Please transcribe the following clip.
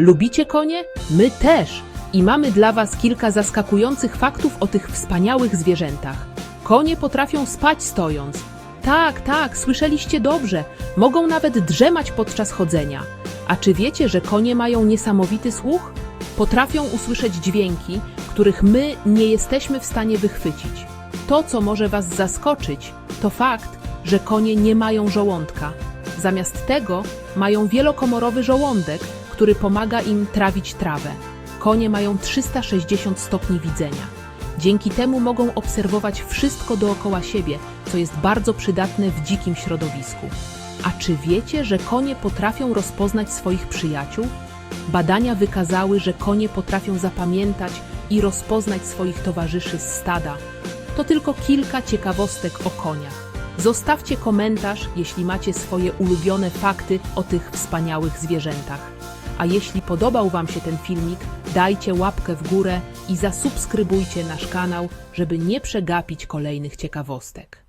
Lubicie konie? My też! I mamy dla Was kilka zaskakujących faktów o tych wspaniałych zwierzętach. Konie potrafią spać stojąc. Tak, tak, słyszeliście dobrze. Mogą nawet drzemać podczas chodzenia. A czy wiecie, że konie mają niesamowity słuch? Potrafią usłyszeć dźwięki, których my nie jesteśmy w stanie wychwycić. To, co może Was zaskoczyć, to fakt, że konie nie mają żołądka. Zamiast tego mają wielokomorowy żołądek, który pomaga im trawić trawę. Konie mają 360 stopni widzenia. Dzięki temu mogą obserwować wszystko dookoła siebie, co jest bardzo przydatne w dzikim środowisku. A czy wiecie, że konie potrafią rozpoznać swoich przyjaciół? Badania wykazały, że konie potrafią zapamiętać i rozpoznać swoich towarzyszy z stada. To tylko kilka ciekawostek o koniach. Zostawcie komentarz, jeśli macie swoje ulubione fakty o tych wspaniałych zwierzętach. A jeśli podobał Wam się ten filmik, dajcie łapkę w górę i zasubskrybujcie nasz kanał, żeby nie przegapić kolejnych ciekawostek.